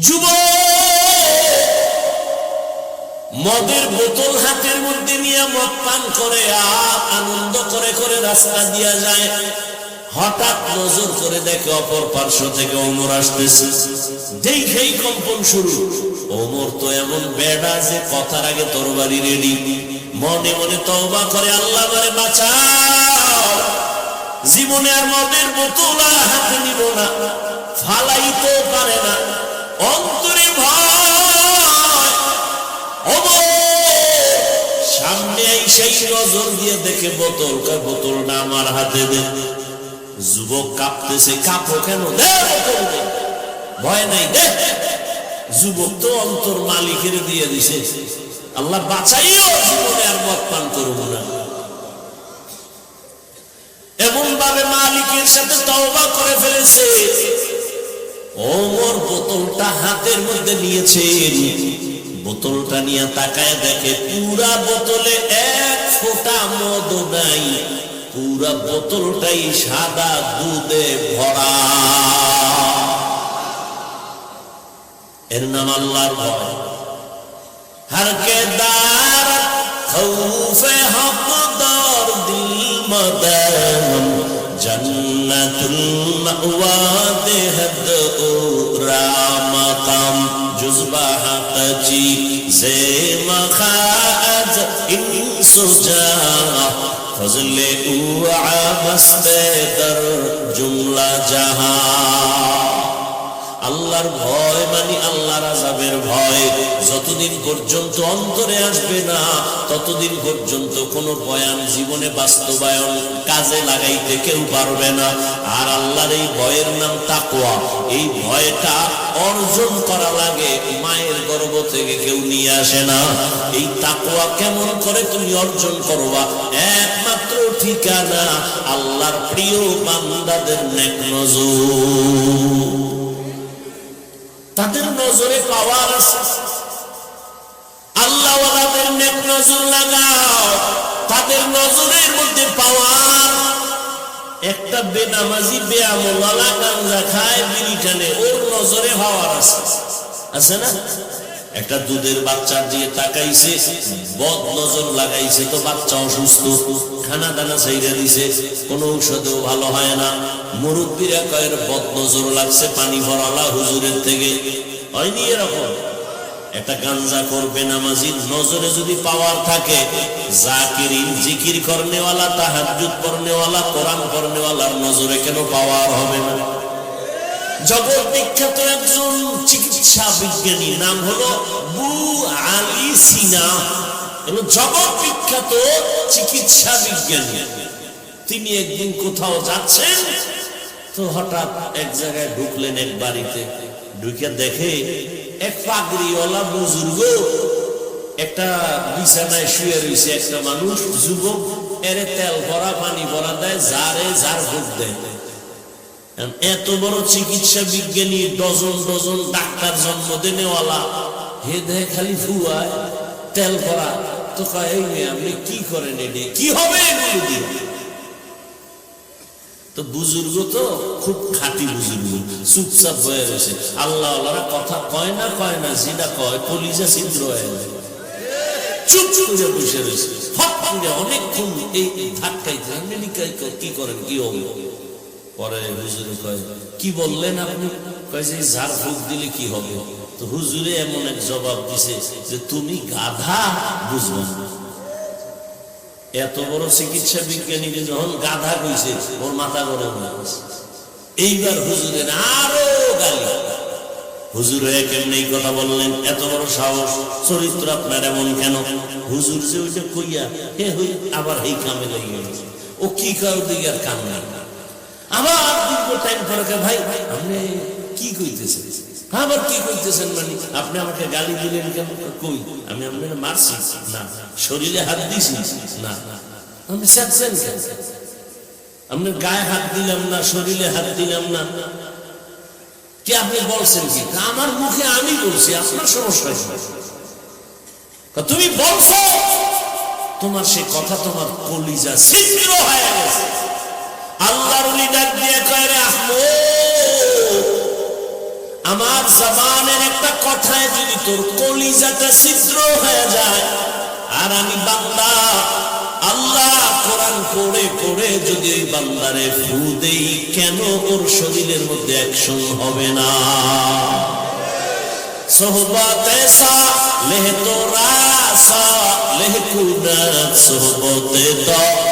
যুব মদের বোতল হাতের মধ্যে নিয়ে মদ পান করে, আর আনন্দ করে করে রাস্তা দিয়া যায়। হঠাৎ নজর করে দেখে অপর পার্শ্ব থেকে ওমর আসতেছে। দেখেই কম্পন শুরু। ওমর তো এমন বেড়া যে কথার আগে তরবারি রেডি। মনে মনে তওবা করে, আল্লাহ মারে বাঁচাও। জীবনে আর মদের বোতল আর হাতে নিব না। ফালাইতেও পারে না। অন্তরে ভয় সামনে সেই নজর দিয়ে দেখে বোতল, কয় বোতলটা আমার হাতে দে। যুবক কাঁপতেছে, কাঁপো কেন। ভয় নাই, দে। যুবক তো অন্তর মালিকের দিয়ে দিছে। আল্লাহ বাঁচাইও, জীবনে আর মদ পান করব না। এমন ভাবে মালিকের সাথে তওবা করে ফেলেছে। ওমর বোতলটা হাতের মধ্যে নিয়েছেন। বোতলটা নিয়ে তাকায় দেখে পুরা বোতলে এক ফোটা মদ নাই। পুরা বোতলটাই সাদা দুধে ভরা। এর নাম আল্লাহর ভয়। হার কে দার খৌফে হকদর, দিল মদার। জন্নতুল মাওয়াতে হদ উরাম কাম জুজবা হাকজি জে মখাজ ইনসুজা ফজলে উআ বসতে দর জুমলা জাহান আল্লাহর ভয় মানে আল্লাহর আজাবের ভয়। যতদিন পর্যন্ত অন্তরে আসবে না, ততদিন পর্যন্ত কোনো বয়ান জীবনে বাস্তবায়ন কাজে লাগাইতে কেউ পারবে না। আর আল্লাহর এই ভয়ের নাম তাকোয়া এই ভয়টা অর্জন করা লাগে, মায়ের গর্ব থেকে কেউ নিয়ে আসে না। এই তাকোয়া কেমন করে তুমি অর্জন করবা? একমাত্র ঠিকানা আল্লাহর প্রিয় বান্দাদের নেক নজর। তাদের নজরে পাওয়ার আছে। আল্লাহ ওয়ালাদের নেক নজর লাগাও। তাদের নজরের মধ্যে পাওয়ার। একটা বেনামাজি বেআমলা গাঞ্জা খায়, বিড়ি টানে। ওর নজরে হওয়ার আছে। আছে না? একটা দুধের বাচ্চার দিয়ে তাকাইছে, বদ নজর লাগাইছে, তো বাচ্চা অসুস্থ, খানা দানা চাইরা দিছে, কোনো ঔষধেও ভালো হয় না। মুরব্বীরা কয়ের বদ নজর লাগছে, পানি ভরালা হুজুরের থেকে। হয়নি এরকম? একটা গাঞ্জা করবে নামাজির নজরে যদি পাওয়ার থাকে, জাকিরিন, জিকির করনেওয়ালা, তাহাজ্জুদ পড়নেওয়ালা কোরআন পড়নেওয়ালার নজরে কেন পাওয়ার হবে না? জগৎ বিখ্যাত একজন চিকিৎসা বিজ্ঞানী, নাম হলো বু সিনা হলো জগৎ বিখ্যাত চিকিৎসা বিজ্ঞানী। তিনি একদিন কোথাও যাচ্ছেন, তো হঠাৎ এক জায়গায় ঢুকলেন এক বাড়িতে। ঢুকে দেখে এক পাগড়িওয়ালা বুজুর্গ, একটা বিছানায় শুয়ে রয়েছে। একটা মানুষ, যুবক, এরে তেল ভরা, পানি ভরা দেয়, যারে যার ভোগ দেয়। এত বড় চিকিৎসা বিজ্ঞানী ডজন ডজন ডাক্তার জন্ম দেনেওয়ালা। হে খালি ফুয়ায় তেল ভরা। তো আপনি কি করেন এটি? কি হবে তো বুজুর্গ তো খুব খাঁটি বুজুর্গ, চুপচাপ হয়ে রয়েছে আল্লাহ কথা কয় না কয় না যেটা কয়, কলিজা ছিদ্র হয়ে যায়। চুপ করে বসে রয়েছে। করে অনেকক্ষণ এই ধাক্কাইতে কি করেন, কি হবে? পরে হুজুরে কয়, কি বললেন আপনি? কয় যে, ঝাড় ফুক দিলে কি হবে? তো হুজুরে এমন এক জবাব দিছে যে, তুমি গাধা বুঝবে এত বড় চিকিৎসা বিজ্ঞানীকে যখন গাধা কইছে, ওর মাথা গরম হয়ে। এইবার হুজুরের আরও গালি। হুজুর হয়ে কেমন এই কথা বললেন? এত বড় সাহস, চরিত্র আপনার এমন কেন? হুজুর যে ওইটা কইয়া, হে হই, আবার এই কামে লেগে গেছে। ও কি কারও দিকে আর কাম আবার দীর্ঘ টাইম পরে ভাই, আপনি কি কইতেছেন? আবার কি কইতেছেন মানে আপনি আমাকে গালি দিলেন কেন? কই, আমি আপনাকে মারছি? না, শরীরে হাত দিছি। না আপনি চাচ্ছেন কেন? আপনার গায়ে হাত দিলাম না, শরীরে হাত দিলাম না। কি আপনি বলছেন কি? আমার মুখে আমি বলছি, আপনার সমস্যা? তুমি বলছো? তোমার সে কথা তোমার কলিজা ছিদ্র হয়ে গেছে। আল্লাহর উলি দিয়ে কয় রে আমার জবানের একটা কথায় যদি তোর কলিজাটা ছিদ্র হয়ে যায়, আর আমি বান্দা, আল্লাহ কোরআন করে করে যদি ওই বান্দারে ফু দেই, কেন ওর শরীরের মধ্যে অ্যাকশন হবে না? সোহবত এসা, লেহ তো রাসা লেহ কুনাত সোহবত দা।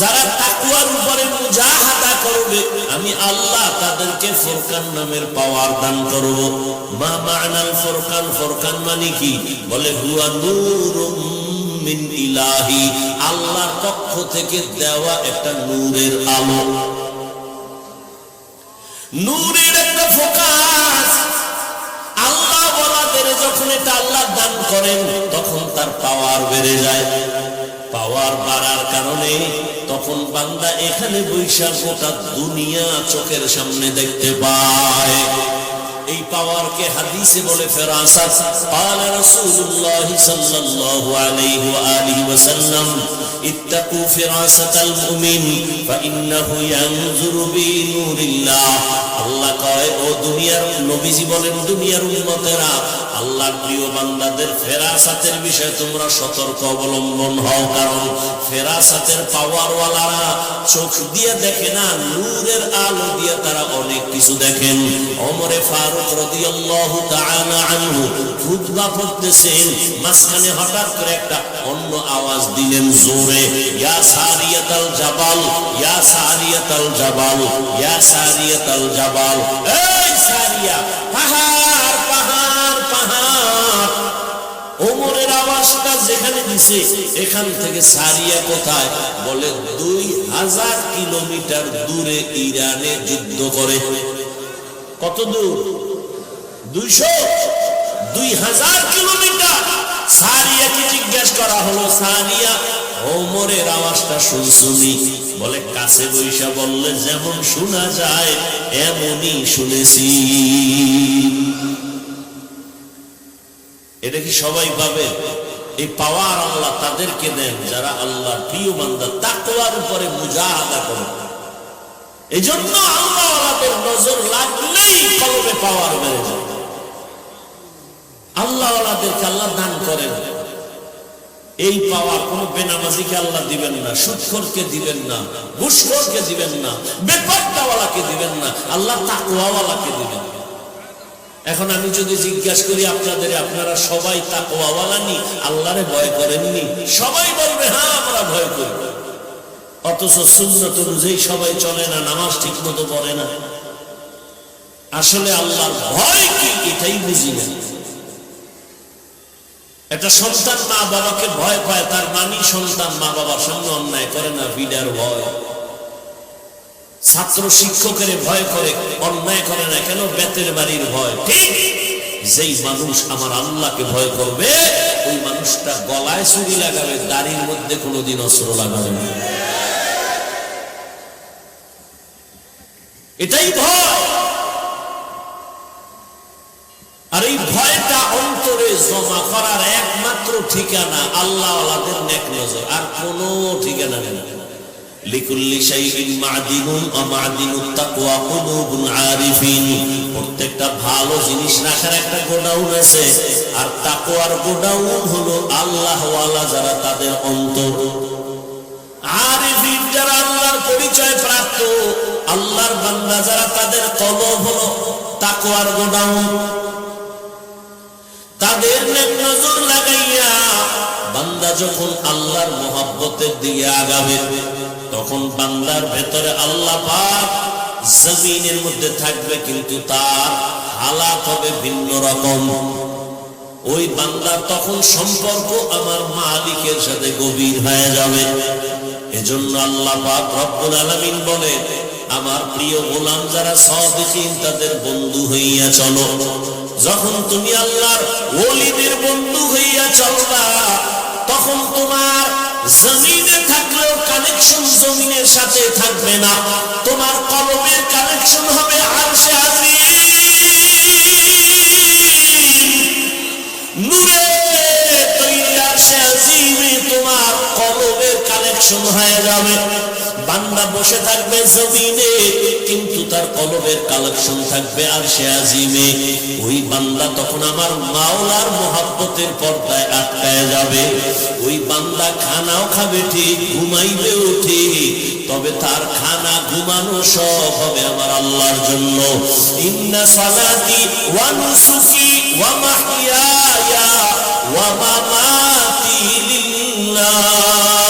যারা তাকওয়ার উপরে মুজাহাদা করবে, আমি আল্লাহ তাদেরকে ফুরকান নামের পাওয়ার দান করব। মা মা'নাল ফুরকান ফুরকান মানে কি? বলে, হুয়া নূরুম মিন ইলাহি। আল্লাহর পক্ষ থেকে দেওয়া একটা নূরের আলো। নূরের একটা ফোকাস। আল্লাহ বলাদের যখন এটা আল্লাহ দান করেন, তখন তার পাওয়ার বেড়ে যায়। পাওয়ার বাড়ার কারণে তখন বান্দা এখানে বৈশাখ গোটা দুনিয়া চোখের সামনে দেখতে পায়। এই পাওয়ারকে হাদিসে বলে পালা রাসূলুল্লাহ সাল্লাল্লাহু আলাইহি ইত্তাকু ফিরাসাতাল মুমিন ফাইন্নাহু ইয়ানজুরু বিনুরিল্লাহ আল্লাহ কয়, ও দুনিয়ার নবীজি বলেন, দুনিয়ার উম্মতেরা আল্লাহর প্রিয় বান্দাদের ফেরাসাতের বিষয়ে তোমরা সতর্ক অবলম্বন হও, কারণ ফেরাসাতের পাওয়ারওয়ালারা চোখ দিয়ে দেখে না, নূরের আলো দিয়ে তারা অনেক কিছু দেখেন। ওমরে ফারুক রাদিয়াল্লাহু তাআলা আনহু খুতবা পড়তেছেন, মাঝখানে হঠাৎ করে একটা অন্য আওয়াজ দিলেন জোরে, ইয়া সারিয়াতাল জাবাল, ইয়া সারিয়াতাল জাবাল, ইয়া সারিয়াতাল জাবাল, এই সারিয়া ওমরের আওয়াজটা যেখানে দিছে, এখান থেকে সারিয়া কোথায়? বলে দুই হাজার কিলোমিটার দূরে ইরানে যুদ্ধ করে। কত দূর? দুইশো? দুই হাজার কিলোমিটার। সারিয়াকে জিজ্ঞেস করা হলো, সারিয়া, ওমরের আওয়াজটা শুনছুনি? বলে, কাছে বৈশা বললে, যেমন শোনা যায়, এমনই শুনেছি। সবাই পাবে এই পাওয়ার আল্লাহ তাদেরকে দেন যারা আল্লাহ প্রিয় বান্দা, তাকওয়ার উপরে মুজাহাদা করে। এই জন্য আল্লাহ আল্লাহদের নজর লাগলেই কলবে পাওয়ার বেড়ে যায়। আল্লাহ আল্লাহদেরকে আল্লাহ দান করেন। এই পাওয়া কোনো বেনামাজিকে আল্লাহ দিবেন না, সুৎখরকে দিবেন না, ঘুষখোরকে দিবেন না বেপারটাওয়ালাকে দিবেন না, আল্লাহ তাকওয়াওয়ালাকে দিবেন এখন আমি যদি জিজ্ঞাসা করি আপনাদের, আপনারা সবাই তাকওয়াওয়ালা নি আল্লাহরে ভয় করেননি? সবাই বলবে হ্যাঁ আমরা ভয় করি। অথচ সুন্নত অনুযায়ী সবাই চলে না, নামাজ ঠিক মতো পড়ে না। আসলে আল্লাহর ভয় কি, এটাই বুঝি না। একটা সন্তান মা বাবাকে ভয় পায়, তার মানি সন্তান মা বাবার সামনে অন্যায় করে না, বিডার ভয়। ছাত্র শিক্ষকের ভয় করে, অন্যায় করে না কেন? বেতের বাড়ির ভয়। ঠিক যেই মানুষ আমার আল্লাহকে ভয় করবে, ওই মানুষটা গলায় চুরি লাগাবে, দাড়ির মধ্যে কোনোদিন অস্ত্র লাগাবে না। এটাই ভয়। আর এই ভয়টা অন্তরে জমা করার একমাত্র ঠিকানা আল্লাহ নেক নজর, আর কোনো ঠিকানা নেই। লিকুল্লি শাইইন মাদিনুন ওয়া মাদিনুত তাকওয়া কুলুবুন আরিফিন। প্রত্যেকটা ভালো জিনিস রাখার একটা গোডাউন আছে। আর তাকওয়ার গোডাউন হলো আল্লাহ ওয়ালা যারা তাদের অন্তর। আরিফিন যারা আল্লাহর পরিচয় প্রাপ্ত, আল্লাহর বান্দা যারা তাদের কলব হলো তাকওয়ার গোডাউন। তাদের নেক নজর লাগাইয়া বান্দা যখন আল্লাহর মোহাব্বতের দিকে আগাবে তখন বান্দার ভেতরে আল্লাহ পাক জমিনের মধ্যে থাকবে, কিন্তু তার হালাত হবে ভিন্ন রকম। ওই বান্দার তখন সম্পর্ক আমার মালিকের সাথে গভীর হয়ে যাবে। এজন্য আল্লাহ পাক রব্বুল আলামিন বলে আমার প্রিয় গোলাম যারা সাদিকিন, তাদের বন্ধু হইয়া চলো। যখন তুমি আল্লাহর ওলিদের বন্ধু হইয়া চলবা, তখন তোমার জমিনে থাকলেও কানেকশন জমিনের সাথে থাকবে না। তোমার কলমের কানেকশন হবে আরশে আজিম তোমার কলমের কানেকশন হয়ে যাবে। বান্দা বসে থাকবে জমিনে, কিন্তু তার কলবের কালেকশন থাকবে আর সে আজিমে। ওই বান্দা তখন আমার মাওলার মোহাব্বতের পর্দায় আটকায় যাবে। ওই বান্দা খানাও খাবে ঠিক ঘুমাইবেও ঠিক, তবে তার খানা ঘুমানো সব হবে আমার আল্লাহর জন্য। ইন্না সালাতি ওয়া নুসুকি ওয়া মাহইয়ায়া ওয়া মামাতি লিল্লাহ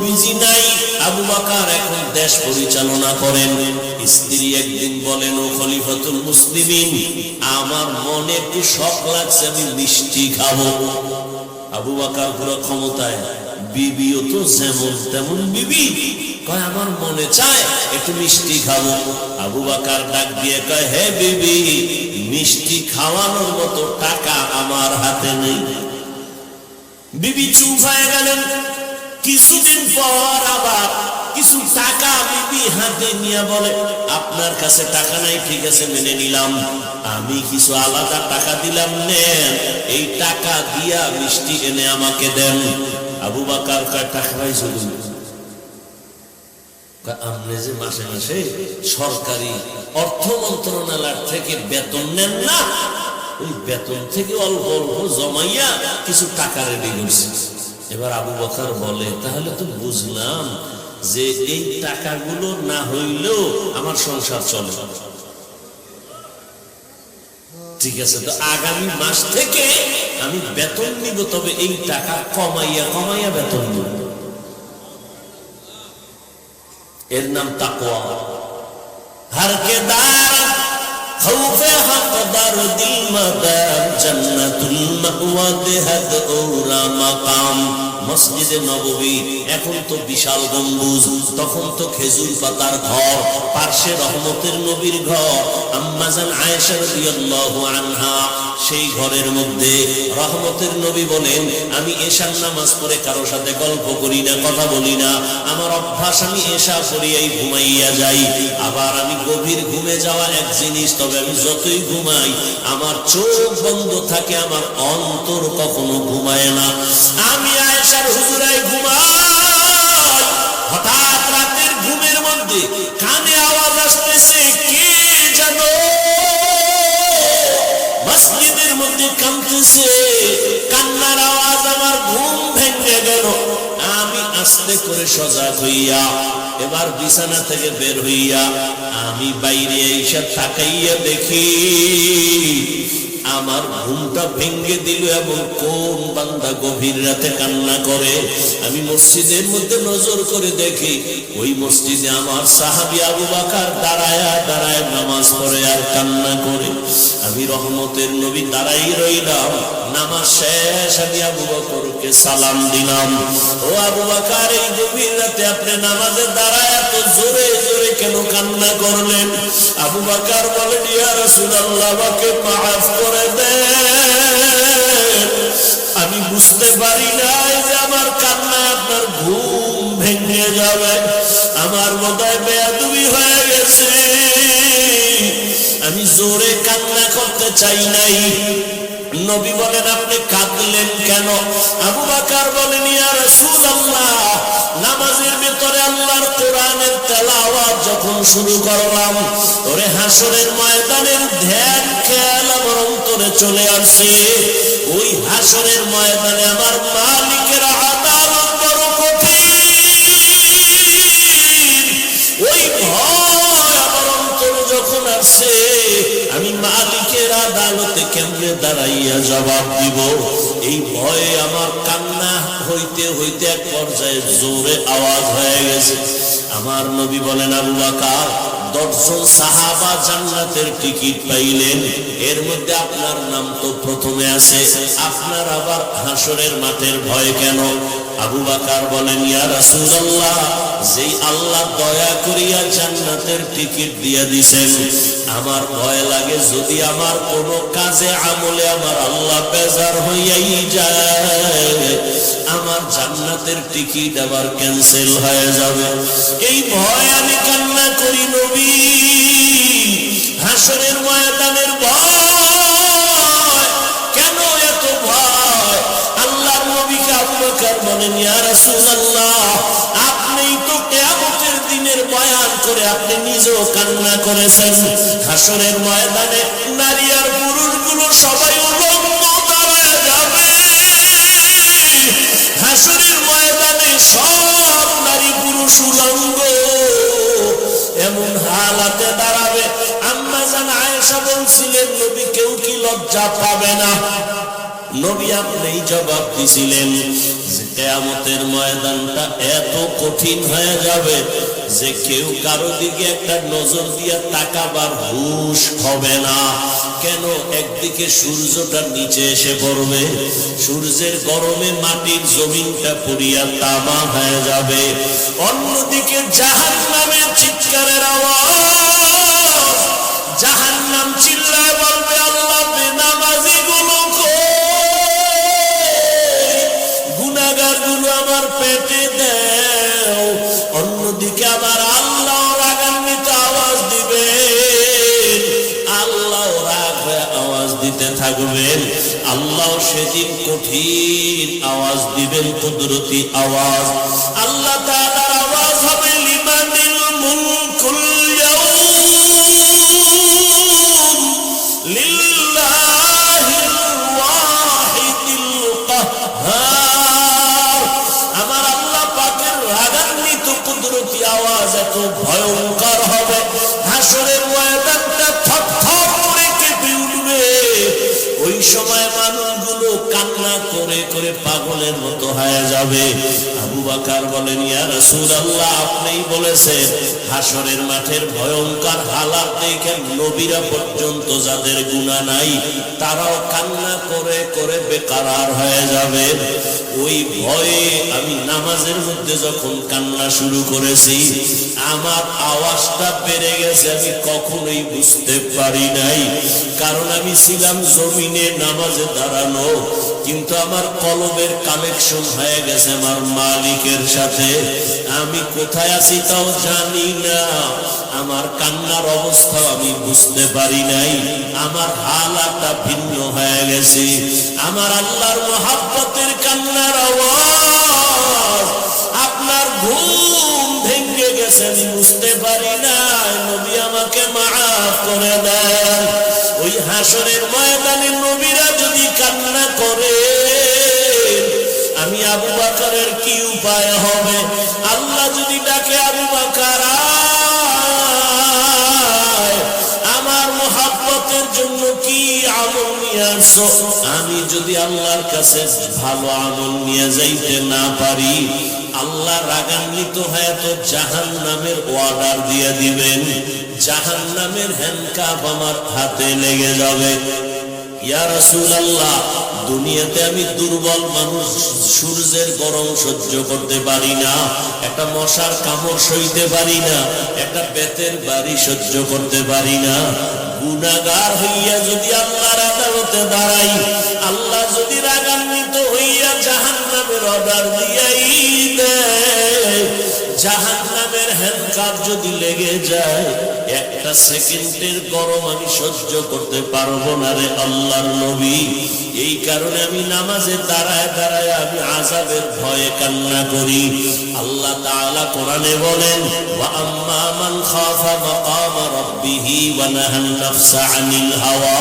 নবীজি নাই, আবু বাকার এখন দেশ পরিচালনা করেন। স্ত্রী একদিন বলেন, ও খলিফাতুল মুসলিমিন, আমার মনে একটু শখ লাগছে, আমি মিষ্টি খাব। আবু বাকার পুরো ক্ষমতায়, বিবিও তো যেমন তেমন বিবি। কয়, আমার মনে চায় একটু মিষ্টি খাব। আবু বাকার ডাক দিয়ে কয়, হে বিবি, মিষ্টি খাওয়ানোর মতো টাকা আমার হাতে নেই। বিবি চুপ হয়ে গেলেন। কিছুদিন পর আবার কিছু টাকা বিবি হাতে নিয়ে বলে আপনার কাছে টাকা নাই ঠিক আছে মেনে নিলাম। আমি কিছু আলাদা টাকা দিলাম নেন। এই টাকা দিয়া মিষ্টি এনে আমাকে দেন। আবু বাকার কার টাকা পাইছো তুমি? কয়, আপনি যে মাসে মাসে সরকারি অর্থ মন্ত্রণালয় থেকে বেতন নেন না ওই বেতন থেকে অল্প অল্প জমাইয়া কিছু টাকা রেডি করছি। এবার আবু বকর বলে, তাহলে তো বুঝলাম যে এই টাকাগুলো না হইলেও আমার সংসার চলে। ঠিক আছে, তো আগামী মাস থেকে আমি বেতন নিব, তবে এই টাকা কমাইয়া কমাইয়া বেতন নিব। এর নাম তাকওয়া। হর কে দার খৌফে হক দার দিল মাদার জান্নাতুল মাওয়া দেহাদ ওরা মাকাম মসজিদে নববী, এখন তো বিশাল গম্বুজ, তখন তো খেজুর পাতার ঘর, পার্শ্বে রহমতের নবীর ঘর। আম্মাজান আয়েশা রাদিয়াল্লাহু আনহা, সেই ঘরের মধ্যে রহমতের নবী বলেন, আমি এশার নামাজ পড়ে কারও সাথে গল্প করি না, কথা বলি না। আমার অভ্যাস, আমি এশা পড়িয়াই ঘুমাইয়া যাই। আবার আমি গভীর ঘুমে যাওয়া এক জিনিস, তবে আমি যতই ঘুমাই, আমার চোখ বন্ধ থাকে, আমার অন্তর কখনো ঘুমায় না। আমি আয়েশার হুজুরাই ঘুমাই হঠাৎ রাতের ঘুমের মধ্যে কানে আওয়াজ আসতেছে, কে জানো মসজিদের মধ্যে কাঁদতেছে। কান্নার আওয়াজ আমার ঘুম ভেঙে গেল। আমি আস্তে করে সজাগ হইয়া, এবার বিছানা থেকে বের হইয়া আমি বাইরে এইসব তাকাইয়া দেখি আমার ঘুমটা ভেঙে দিল এবং কোন বান্দা গভীর রাতে কান্না করে। আমি মসজিদের মধ্যে নজর করে দেখি, ওই মসজিদে আমার সাহাবি আবু বাকার দাঁড়ায় দাঁড়ায় নামাজ পড়ে আর কান্না করে। আমি রহমতের নবী দাঁড়াই রইলাম। নামাজ শেষ, আমি আবু বকরকে সালাম দিলাম। ও আবু বাকার, এই গভীর আপনি নামাজে দাঁড়ায় এত জোরে জোরে কেন কান্না করলেন? আবু বাকার বলেন ইয়া রাসূলুল্লাহ, আমাকে মাফ করে দেন। আমি বুঝতে পারি নাই যে আমার কান্না আপনার ঘুম ভেঙে যাবে। আমার বোধহয় বেয়াদুবি হয়ে গেছে। আমি জোরে কান্না করতে চাই নাই। নবী বলেন, আপনি কাঁদলেন কেন? আবু বাকার বলেন, ইয়া রাসূলুল্লাহ, নামাজের ভিতরে আল্লাহর কোরআনের তেলাওয়াত যখন শুরু করলাম, ওরে হাসরের ময়দানের ধ্যান, খেয়াল আমার অন্তরে চলে আসছে ওই হাসরের ময়দানে আমার মালিকের আদালত আসে আমি মালিকের আদালতে কেন্দ্রে দাঁড়াইয়া জবাব দিব। এই ভয়ে আমার কান্না হইতে হইতে এক পর্যায়ে জোরে আওয়াজ হয়ে গেছে। আমার নবী বলেন, আবু বাকার দশজন সাহাবা জান্নাতের টিকিট পাইলেন। এর মধ্যে আপনার নাম তো প্রথমে আছে। আপনার আবার হাসরের মাঠের ভয় কেন? আবু বাকার বলেন, ইয়া রাসূলুল্লাহ, যেই আল্লাহ দয়া করিয়া জান্নাতের টিকিট দিয়া দিছেন, আমার ভয় লাগে যদি আমার কোনো কাজে আমলে আমার আল্লাহ বেজার হইয়াই যায়। আমার জান্নাতের টিকিট আবার ক্যান্সেল হয়ে যাবে। এই ভয় আমি কান্না করি নবী। হাসরের ময়দানের ভয়, কেন এত ভয়? আল্লাহর নবীকে বলেন তো কিয়ামতের দিনের বয়ান করে আপনি নিজেও কান্না করেছেন। হাসরের ময়দানে নারী আর পুরুষগুলো সবাই সব নারী পুরুষ উলঙ্গ। এমন হালাতে দাঁড়াবে। আম্মা জান আয়েশা বলছিলেন, নবী কেউ কি লজ্জা পাবে না? নবী আপনি জবাব দিছিলেন যে কেয়ামতের ময়দানটা এত কঠিন হয়ে যাবে যে কেউ কারও দিকে একটা নজর দিয়া তাকাবার হুশ হবে না। কেন একদিকে সূর্যটা নিচে এসে পড়বে, সূর্যের গরমে মাটির জমিনটা পুড়িয়া তামা হয়ে যাবে। অন্যদিকে জাহান নামের চিৎকারের আওয়াজ জাহান নাম চিল্লায় বলবে, আল্লাহ বেনামাজি গুলো গুলো আমার পেটে দেও, অন্যদিকে আমার আল্লাহ রাগান্বিত আওয়াজ দিবে। আল্লাহ রাগ আওয়াজ দিতে থাকবেন। আল্লাহ সেদিন কঠিন আওয়াজ দিবেন, কুদরতি আওয়াজ। ওই সময় মানুষগুলো কান্না করে করে পাগলের মতো হয়ে যাবে। আবু বাকার বলেন, ইয়া রাসূলুল্লাহ, আপনিই বলেছেন হাসরের মাঠের ভয়ঙ্কর হালাত দেখে নবীরা পর্যন্ত যাদের গুনাহ নাই, তারাও কান্না করে করে বেকারার হয়ে যাবে। ওই ভয়ে আমি নামাজের মধ্যে যখন কান্না শুরু করেছি, আমার আওয়াজটা বেড়ে গেছে, আমি কখনোই বুঝতে পারি নাই। কারণ আমি ছিলাম জমিনে নামাজে দাঁড়ানো, কিন্তু আমার কলমের কালেকশন হয়ে গেছে আমার মালিকের সাথে। আমি কোথায় আছি তাও জানি না। আমার কান্নার অবস্থা আমি বুঝতে পারি নাই। আমার হালাটা ভিন্ন হয়ে গেছে। আমার আল্লাহর মহাব্বতের কান্নার আওয়াজ আপনার ঘুম ভেঙে গেছে, আমি বুঝতে পারি না নবী আমাকে মাফ করে দেন। ওই হাসরের ময়দানে নবীরা যদি কান্না করে, আমি আবু বাকারের কি উপায় হবে? আল্লাহ যদি ডাকে, আবু বাকার আমি যদি আল্লাহর কাছে ভালো আমল নিয়ে যাইতে না পারি, আল্লাহ রাগান্বিত হয়ে তো জাহান নামের অর্ডার দিয়ে দিবেন। জাহান নামের হ্যান্ডকাপ আমার হাতে লেগে যাবে। ইয়া দুনিয়াতে আমি দুর্বল মানুষ, সূর্যের গরম সহ্য করতে পারি না, একটা মশার কামড় সইতে পারি না, একটা বেতের বাড়ি সহ্য করতে পারি না। গুনাগার হইয়া যদি আল্লাহর আদালতে দাঁড়াই, আল্লাহ যদি রাগান্বিত হইয়া জাহান্নামের অর্ডার দিয়াই দেয় জাহান নামের হ্যান্ডকাপ যদি লেগে যায়, একটা সেকেন্ডের গরম আমি সহ্য করতে পারব না রে আল্লাহর নবী। এই কারণে আমি নামাজে দাঁড়ায় দাঁড়ায় আমি আজাবের ভয়ে কান্না করি। আল্লাহ তাআলা কোরআনে বলেন, ওয়া আম্মা মান খাফা মাকাম রাব্বিহি ওয়া নাহান নাফসা আনিল হাওয়া,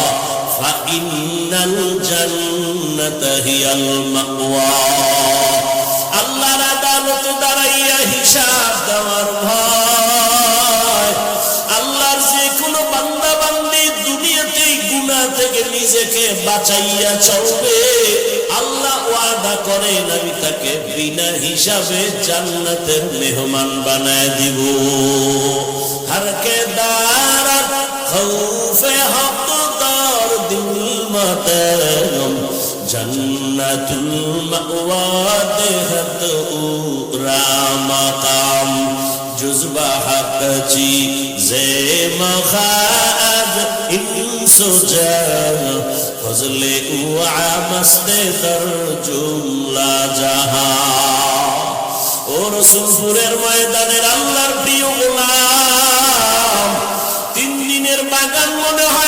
ফা ইন্নাল জান্নাতা হিয়াল মাওয়া আল্লাহ হিসাব দেওয়ার ভয়। আল্লাহর যে কোনো বান্দা বান্দি দুনিয়াতেই গুনাহ থেকে নিজে থেকে বাঁচাইয়া চলবে। আল্লাহ ওয়াদা করে আমি তাকে বিনা হিসাবে জান্নাতের মেহমান বানায় দিব। হারকে দারাত খৌফে হক দর দিল মাতাম জন্নতুল দেহত উরা জুজবা হক জে মখাদ ইনসু জা ফজলে উআ দর জুমলা জাহা। ও রসুলপুরের ময়দানের আল্লাহর প্রিয় গোলাম। তিন দিনের বাগান মনে হয়